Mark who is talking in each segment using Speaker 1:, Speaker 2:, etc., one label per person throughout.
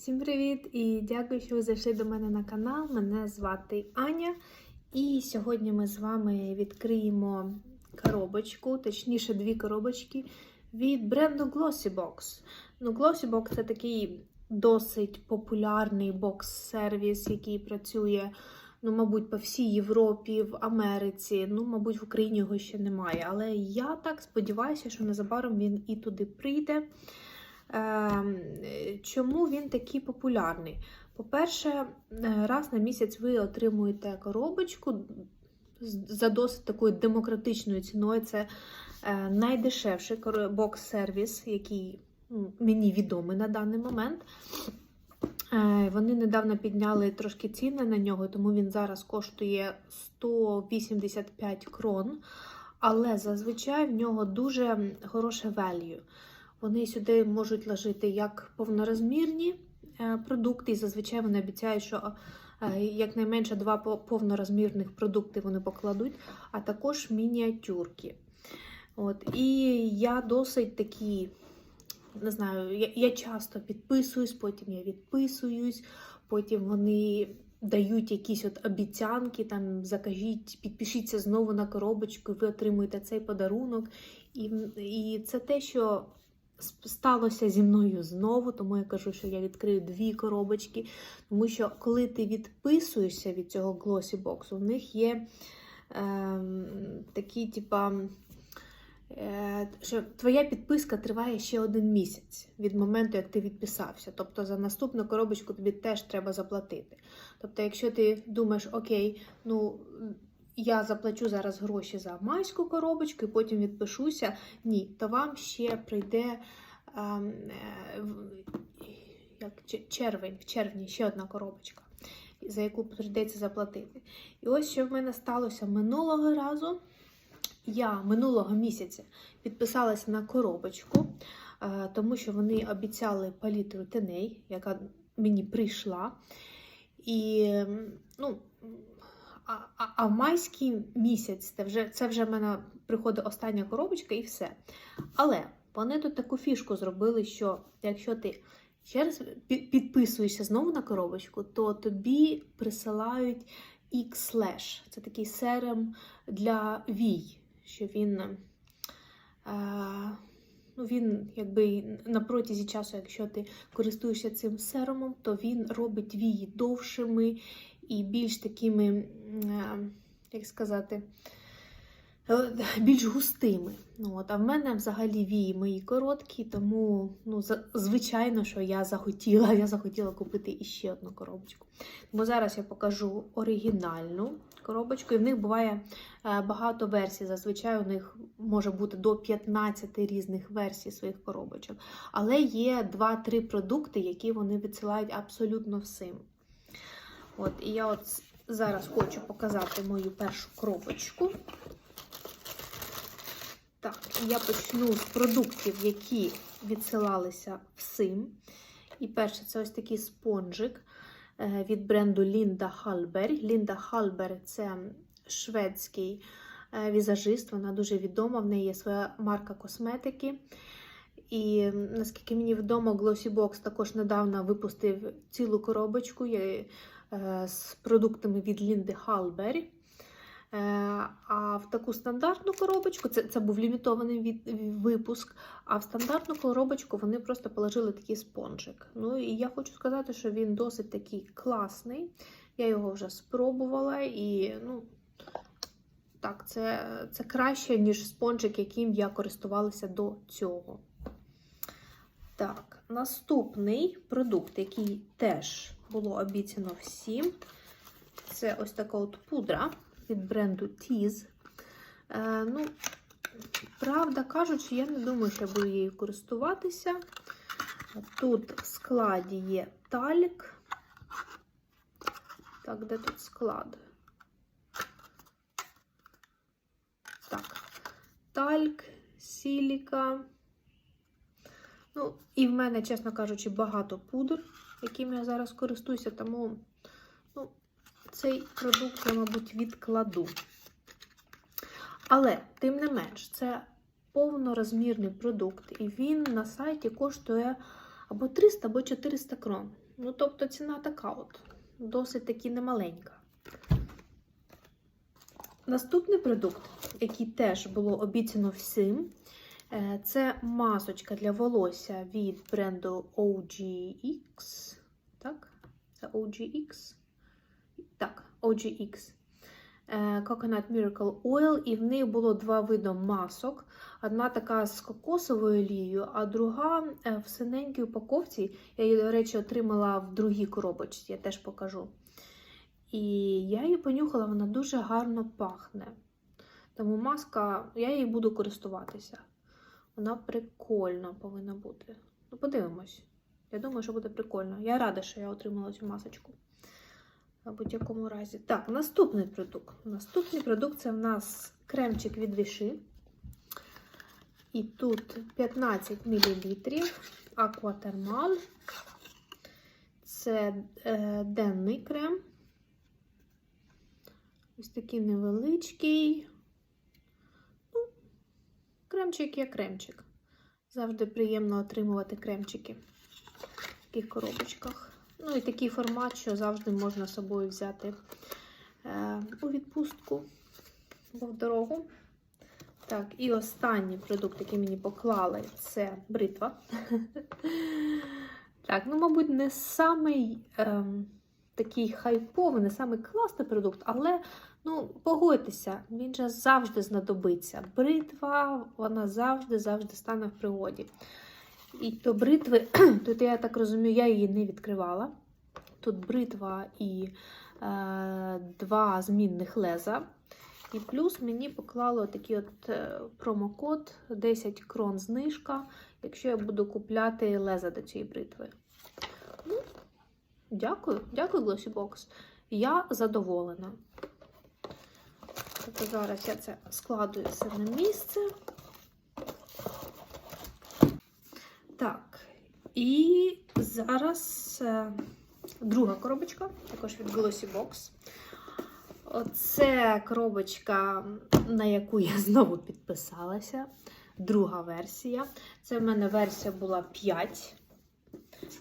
Speaker 1: Всім привіт і дякую, що ви зайшли до мене на канал. Мене звати Аня. І сьогодні ми з вами відкриємо коробочку, точніше, дві коробочки від бренду Glossybox. Ну, Glossybox це такий досить популярний бокс-сервіс, який працює, ну, мабуть, по всій Європі, в Америці. Ну, мабуть, в Україні його ще немає. Але я так сподіваюся, що незабаром він і туди прийде. Ем, Чому він такий популярний? По-перше, е, раз на місяць ви отримуєте коробочку за досить такою демократичною ціною. Це е, найдешевший бокс-сервіс, який мені відомий на даний момент. Е, Вони недавно підняли трошки ціни на нього, тому він зараз коштує 185 крон. Але зазвичай в нього дуже хороше value. Вони сюди можуть ложити як повнорозмірні е, продукти, і зазвичай вони обіцяють, що е, якнайменше два повнорозмірних продукти вони покладуть, а також мініатюрки. От. І я досить такі, не знаю, я, я часто підписуюсь, потім я відписуюсь, потім вони дають якісь от обіцянки, там закажіть, підпишіться знову на коробочку, і ви отримуєте цей подарунок. І, і це те, що сталося зі мною знову, тому я кажу, що я відкрию дві коробочки. Тому що коли ти відписуєшся від цього Glossy Box, у них є ем, такі, типа, е, що твоя підписка триває ще один місяць від моменту, як ти відписався. Тобто за наступну коробочку тобі теж треба заплатити. Тобто, якщо ти думаєш, окей, ну. Я заплачу зараз гроші за майську коробочку і потім відпишуся. Ні, то вам ще прийде ем, е, як, червень, в червні ще одна коробочка, за яку прийдеться заплатити. І ось що в мене сталося минулого разу. Я минулого місяця підписалася на коробочку, е, тому що вони обіцяли палітру теней, яка мені прийшла. І ну, а, а, а в майський місяць це вже, це вже в мене приходить остання коробочка і все. Але вони тут таку фішку зробили, що якщо ти ще раз підписуєшся знову на коробочку, то тобі присилають X-Slash. Це такий серем для вій, що він. Е, Ну, він якби на протязі часу, якщо ти користуєшся цим серумом, то він робить вії довшими і більш такими, як сказати, е, більш густими. Ну, от, а в мене взагалі вії мої короткі, тому ну, звичайно, що я захотіла, я захотіла купити іще одну коробочку. Тому зараз я покажу оригінальну коробочку, і в них буває е, багато версій. Зазвичай у них може бути до 15 різних версій своїх коробочок. Але є 2-3 продукти, які вони відсилають абсолютно всім. От, і я от зараз хочу показати мою першу коробочку. Так, я почну з продуктів, які відсилалися всім. І перше, це ось такий спонжик е, від бренду Лінда Хальбер. Лінда Хальбер це шведський е, візажист, вона дуже відома, в неї є своя марка косметики. І наскільки мені відомо, Glossy Box також недавно випустив цілу коробочку е, е, з продуктами від Лінди Халбері. Е, А в таку стандартну коробочку, це, це був лімітований від, випуск, а в стандартну коробочку вони просто положили такий спонжик. Ну і я хочу сказати, що він досить такий класний. Я його вже спробувала і ну, так, це, це краще, ніж спонжик, яким я користувалася до цього. Так, наступний продукт, який теж було обіцяно всім, це ось така от пудра від бренду Tease. Е, ну, правда кажучи, я не думаю, що я буду її користуватися. Тут в складі є талік. Так, де тут склад? Так, тальк, сіліка. Ну, і в мене, чесно кажучи, багато пудр, яким я зараз користуюся, тому ну, цей продукт я, мабуть, відкладу. Але, тим не менш, це повнорозмірний продукт, і він на сайті коштує або 300, або 400 крон. Ну, тобто ціна така от, досить таки немаленька. Наступний продукт, який теж було обіцяно всім, це масочка для волосся від бренду OGX. Так? Це OGX? Так, OGX. Е, Coconut Miracle Oil, і в них було два види масок. Одна така з кокосовою олією, а друга е, в синенькій упаковці. Я її, до речі, отримала в другій коробочці, я теж покажу. І я її понюхала, вона дуже гарно пахне. Тому маска, я її буду користуватися. Вона прикольна повинна бути. Ну, подивимось. Я думаю, що буде прикольно. Я рада, що я отримала цю масочку. В будь-якому разі. Так, наступний продукт. Наступний продукт це в нас кремчик від Віши. І тут 15 мл Aquatermal. Це е, денний крем. Ось такий невеличкий. Кремчик є кремчик. Завжди приємно отримувати кремчики в таких коробочках. Ну і такий формат, що завжди можна з собою взяти е, у відпустку або в дорогу. Так, і останній продукт, який мені поклали, це бритва. Так, ну, мабуть, не самий ем, такий хайповий, не самий класний продукт, але ну, погодьтеся, він же завжди знадобиться. Бритва, вона завжди-завжди стане в пригоді. І то бритви, тут я так розумію, я її не відкривала. Тут бритва і е, два змінних леза. І плюс мені поклало такий от е, промокод 10 крон знижка, якщо я буду купляти леза до цієї бритви. Ну, дякую, дякую, Glossy Box. Я задоволена. Тобто зараз я це складую все на місце. Так, і зараз е, друга коробочка, також від Glossy Box. Оце коробочка, на яку я знову підписалася. Друга версія. Це в мене версія була 5,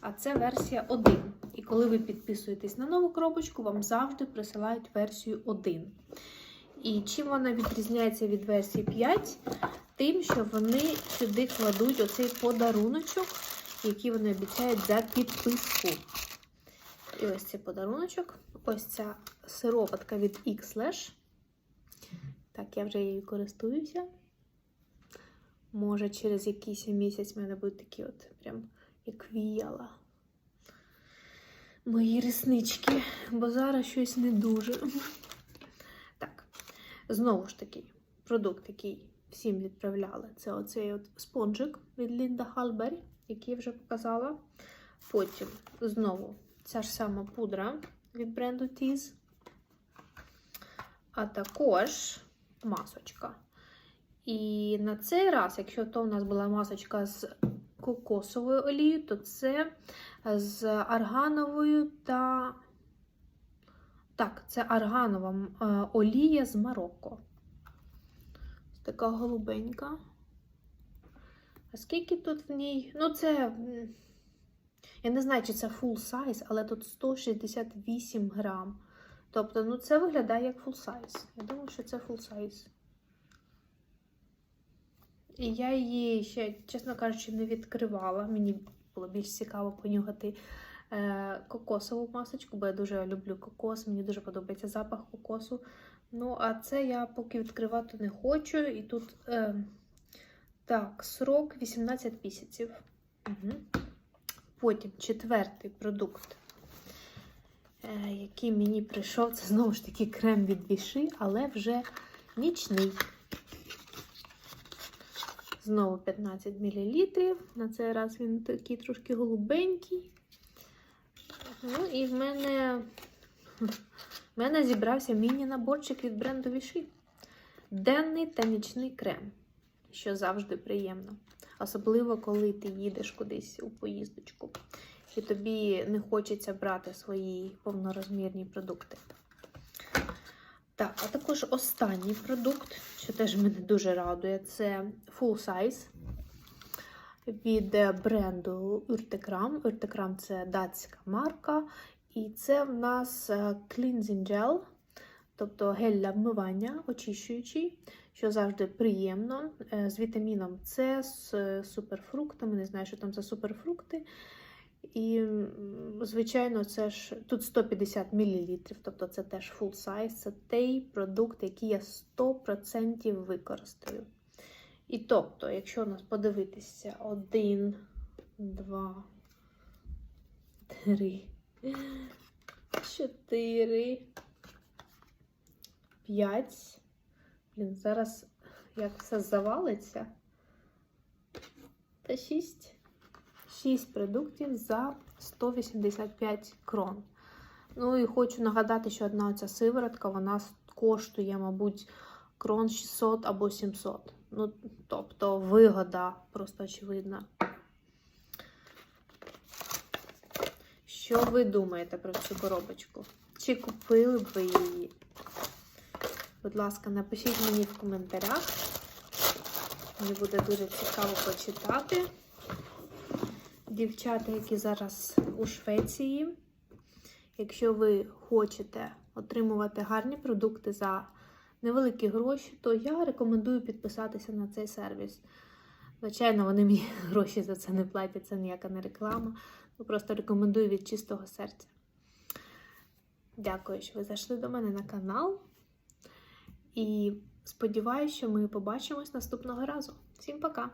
Speaker 1: а це версія 1. І коли ви підписуєтесь на нову коробочку, вам завжди присилають версію 1. І чим вона відрізняється від версії 5? Тим, що вони сюди кладуть оцей подаруночок, який вони обіцяють за підписку. І ось цей подаруночок. Ось ця сироватка від X-Lash. Так, я вже її користуюся. Може, через якийсь місяць в мене будуть такі от прям як віяла. Мої реснички, бо зараз щось не дуже. Знову ж таки, продукт, який всім відправляли, це оцей от спонжик від Лінда Халбері, який я вже показала. Потім знову ця ж сама пудра від бренду Tease. А також масочка. І на цей раз, якщо то у нас була масочка з кокосовою олією, то це з аргановою та. Так, це арганова е, олія з Марокко. Ось така голубенька. А скільки тут в ній? Ну, це. Я не знаю, чи це full size, але тут 168 грам. Тобто, ну це виглядає як full size. Я думаю, що це full size. І я її ще, чесно кажучи, не відкривала. Мені було більш цікаво понюхати кокосову масочку, бо я дуже люблю кокос, мені дуже подобається запах кокосу. Ну, а це я поки відкривати не хочу. І тут е, так, срок 18 місяців. Угу. Потім четвертий продукт, е, який мені прийшов, це знову ж таки крем від Віши, але вже нічний. Знову 15 мл. На цей раз він такий трошки голубенький. Ну і в мене, в мене зібрався міні-наборчик від бренду Віши. Денний та нічний крем, що завжди приємно. Особливо, коли ти їдеш кудись у поїздочку. І тобі не хочеться брати свої повнорозмірні продукти. Так, а також останній продукт, що теж мене дуже радує, це full size від е, бренду Urtekram. Urtekram це датська марка. І це в нас е, cleansing gel, тобто гель для вмивання, очищуючий, що завжди приємно. е, З вітаміном С, з суперфруктами. Не знаю, що там за суперфрукти. І, звичайно, це ж тут 150 мл, тобто це теж full size, це той продукт, який я 100% використаю. І тобто, якщо у нас подивитися, один, два, три, чотири, п'ять. Блін, зараз як все завалиться. Та шість. 6 продуктів за 185 крон. Ну і хочу нагадати, що одна оця сиворотка вона коштує, мабуть, крон 600 або 700. Ну, тобто вигода просто очевидна. Що ви думаєте про цю коробочку? Чи купили б ви її? Будь ласка, напишіть мені в коментарях. Мені буде дуже цікаво почитати дівчата, які зараз у Швеції. Якщо ви хочете отримувати гарні продукти за невеликі гроші, то я рекомендую підписатися на цей сервіс. Звичайно, вони мені гроші за це не платять, це ніяка не реклама. Ну, просто рекомендую від чистого серця. Дякую, що ви зайшли до мене на канал. І сподіваюся, що ми побачимось наступного разу. Всім пока!